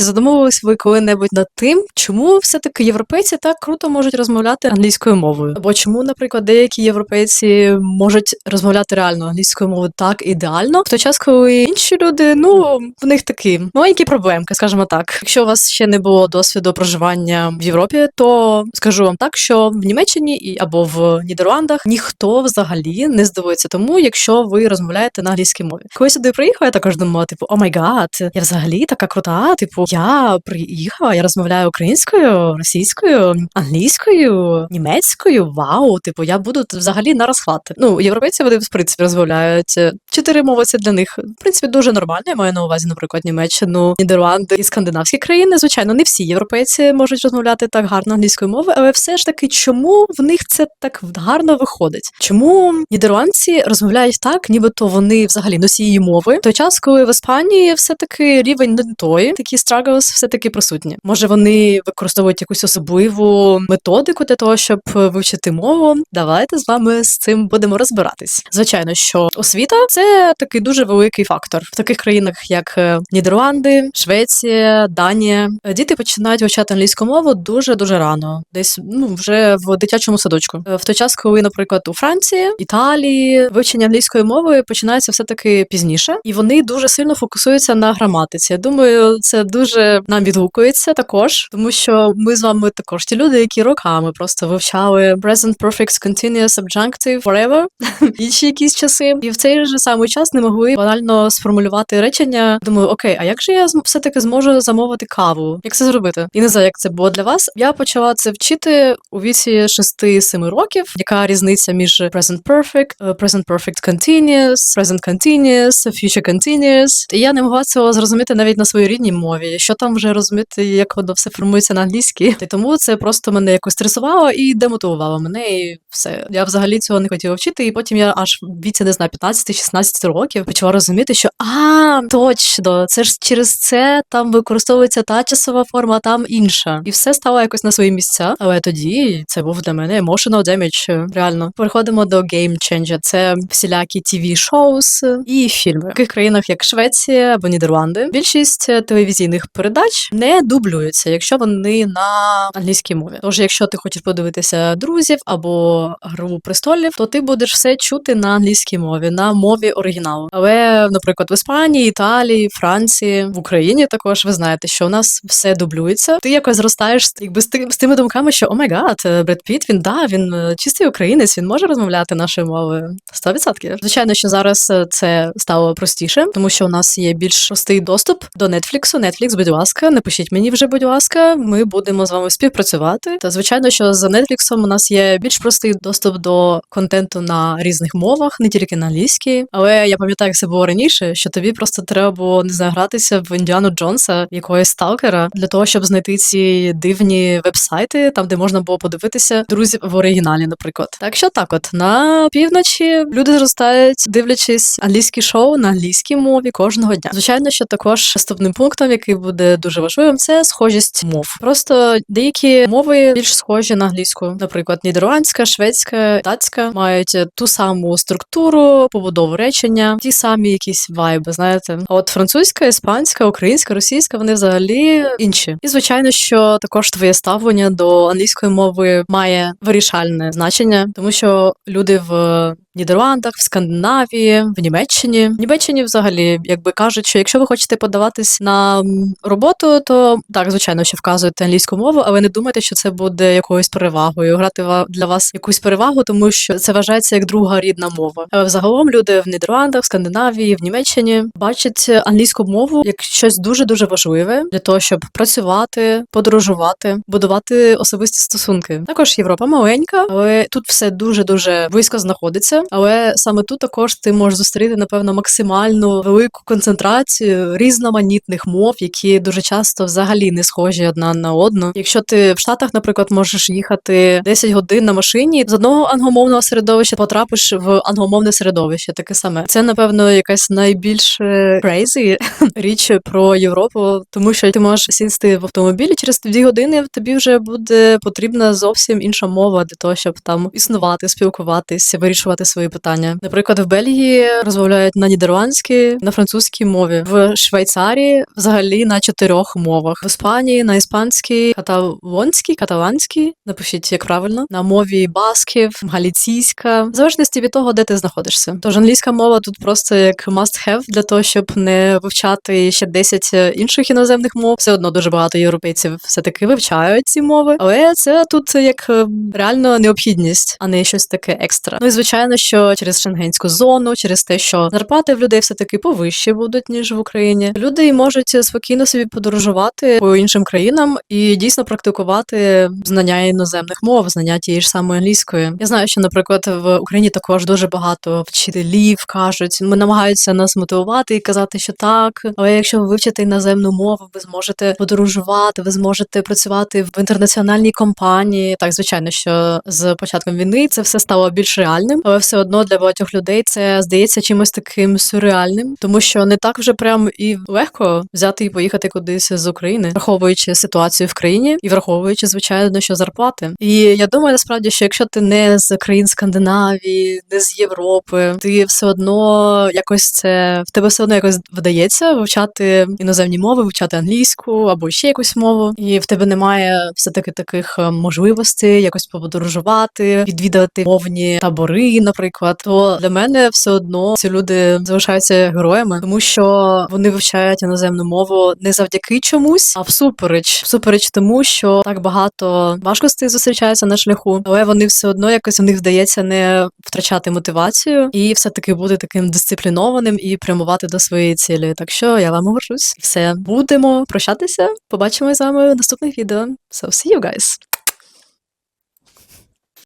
Чи задумувались ви коли-небудь над тим, чому все-таки європейці так круто можуть розмовляти англійською мовою? Або чому, наприклад, деякі європейці можуть розмовляти реально англійською мовою так ідеально, в той час, коли інші люди, ну в них такі маленькі проблемки, скажімо так. Якщо у вас ще не було досвіду проживання в Європі, то скажу вам так, що в Німеччині і або в Нідерландах ніхто взагалі не здивується тому, якщо ви розмовляєте на англійській мові. Коли сюди приїхала, я також думала, типу, о май гад, я взагалі така крута. Типу, я приїхала, я розмовляю українською, російською, англійською, німецькою. Вау, типу, я буду взагалі на розхват. Ну, європейці вони в принципі розмовляють е, чотири мови. Це для них в принципі дуже нормально. Я маю на увазі, наприклад, Німеччину, Нідерланди і скандинавські країни. Звичайно, не всі європейці можуть розмовляти так гарно англійською мовою, але все ж таки, чому в них це так гарно виходить? Чому нідерландці розмовляють так, нібито вони взагалі носії мови? Той час, коли в Іспанії все-таки рівень не той, такі struggles все-таки присутні. Може, вони використовують якусь особливу методику для того, щоб вивчити мову. Давайте з вами з цим будемо розбиратись. Звичайно, що освіта це такий дуже великий фактор в таких країнах, як е, Нідерланди, Швеція, Данія. Е, Діти починають вивчати англійську мову дуже дуже рано, десь ну вже в дитячому садочку. Е, В той час, коли, наприклад, у Франції, Італії вивчення англійської мови починається все таки пізніше, і вони дуже сильно фокусуються на граматиці. Я думаю, це дуже нам відгукується також, тому що ми з вами також ті люди, які роками просто вивчали present perfect continuous subjunctive forever, інші якісь часи, і в цей же самий час не могли банально сформулювати речення. Думаю, окей, а як же я зм- все-таки зможу замовити каву? Як це зробити? І не знаю, як це було для вас. Я почала це вчити у віці 6-7 років. Яка різниця між present perfect, е, present perfect continuous, present continuous, future continuous. І я не могла цього зрозуміти навіть на своїй рідній мові. Що там вже розуміти, як воно все формується на англійській. І тому це просто мене якось стресувало і демотивувало мене, і все. Я взагалі цього не хотіла вчити. І потім я аж в віці не знаю, 15-16 років почала розуміти, що а точно, це ж через це там використовується та часова форма, а там інша. І все стало якось на свої місця. Але тоді це був для мене emotional damage, реально. Переходимо до Game Changer. Це всілякі tv шоус і фільми. В таких країнах, як Швеція або Нідерланди, більшість телевізійних передач не дублюються, якщо вони на англійській мові. Тож, якщо ти хочеш подивитися друзів або гру престолів, то ти будеш все чути на англійській мові, на мові оригіналу. Але, наприклад, в Іспанії, Італії, Франції, в Україні також ви знаєте, що у нас все дублюється. Ти якось зростаєш якби з, тим- з тими думками, що о май гад, Бред Піт, він да, він е, чистий українець, він може розмовляти нашою мовою. 100%. Звичайно, що зараз е, це стало простіше, тому що у нас є більш простий доступ до Нетфліксу. Нетфлікс, будь ласка, напишіть мені вже, будь ласка. Ми будемо з вами співпрацювати. Та звичайно, що за Нетфліксом у нас є більш простий доступ до контенту на різних мовах, не тільки на англійській. Але я пам'ятаю, як це було раніше, що тобі просто треба було не знаю, гратися в Індіану Джонса, якогось сталкера, для того, щоб знайти ці дивні вебсайти, там де можна було подивитися друзів в оригіналі, наприклад. Так що так, от на півночі люди зростають, дивлячись англійські шоу на англійській мові кожного дня. Звичайно, що також наступним пунктом, який буде дуже важливим, це схожість мов. Просто деякі мови більш схожі на англійську, наприклад, нідерландська, шведська, датська мають ту саму структуру, побудову речення, ті самі якісь вайби. Знаєте, а от французька, іспанська, українська, російська вони взагалі інші. І звичайно, що також твоє ставлення до англійської мови має вирішальне значення, тому що люди в Нідерландах, в Скандинавії, в Німеччині. В Німеччині взагалі, якби кажуть, що якщо ви хочете подаватись на роботу, то так, звичайно, що вказуєте англійську мову, але не думайте, що це буде якоюсь перевагою. Грати для вас якусь перевагу, тому що це вважається як друга рідна мова. Але взагалом люди в Нідерландах, в Скандинавії, в Німеччині бачать англійську мову як щось дуже дуже важливе для того, щоб працювати, подорожувати, будувати особисті стосунки. Також Європа маленька, але тут все дуже дуже близько знаходиться. Але саме тут також ти можеш зустріти напевно максимальну велику концентрацію різноманітних мов, які дуже часто взагалі не схожі одна на одну. Якщо ти в Штатах, наприклад, можеш їхати 10 годин на машині з одного англомовного середовища, потрапиш в англомовне середовище, таке саме. Це напевно якась найбільш е, crazy річ про Європу, тому що ти можеш сісти в автомобілі через 2 години. Тобі вже буде потрібна зовсім інша мова для того, щоб там існувати, спілкуватися, вирішувати свої питання. Наприклад, в Бельгії розмовляють на нідерландській, на французькій мові, в Швейцарії взагалі на чотирьох мовах, в Іспанії на іспанській, каталонській, каталанській, напишіть як правильно, на мові басків, галіційська, в залежності від того, де ти знаходишся. Тож англійська мова тут просто як must have для того, щоб не вивчати ще 10 інших іноземних мов. Все одно дуже багато європейців все таки вивчають ці мови, але це тут як е, реально необхідність, а не щось таке екстра. Ну і звичайно, що через шенгенську зону, через те, що зарплати в людей все таки повищі будуть ніж в Україні. Люди можуть спокійно собі подорожувати по іншим країнам і дійсно практикувати знання іноземних мов, знання тієї ж самої англійської. Я знаю, що, наприклад, в Україні також дуже багато вчителів кажуть, ми намагаються нас мотивувати і казати, що так, але якщо ви вивчите іноземну мову, ви зможете подорожувати, ви зможете працювати в інтернаціональній компанії. Так, звичайно, що з початком війни це все стало більш реальним, але все одно для багатьох людей це здається чимось таким сюрреальним, тому що не так вже прям і легко взяти і поїхати кудись з України, враховуючи ситуацію в країні і враховуючи, звичайно, що зарплати. І я думаю, насправді, що якщо ти не з країн Скандинавії, не з Європи, ти все одно якось це в тебе все одно якось вдається вивчати іноземні мови, вивчати англійську або ще якусь мову, і в тебе немає все таки таких е, можливостей якось подорожувати, відвідати мовні табори, наприклад. То для мене все одно ці люди залишаються героями, тому що вони вивчають іноземну мову не завдяки чомусь, а всупереч, всупереч тому, що так багато важкостей зустрічається на шляху, але вони все одно якось у них вдається не втрачати мотивацію і все таки бути таким дисциплінованим і прямувати до своєї цілі. Так що я вам горжусь. Все будемо прощатися. Побачимо з вами в наступних відео. So see you guys!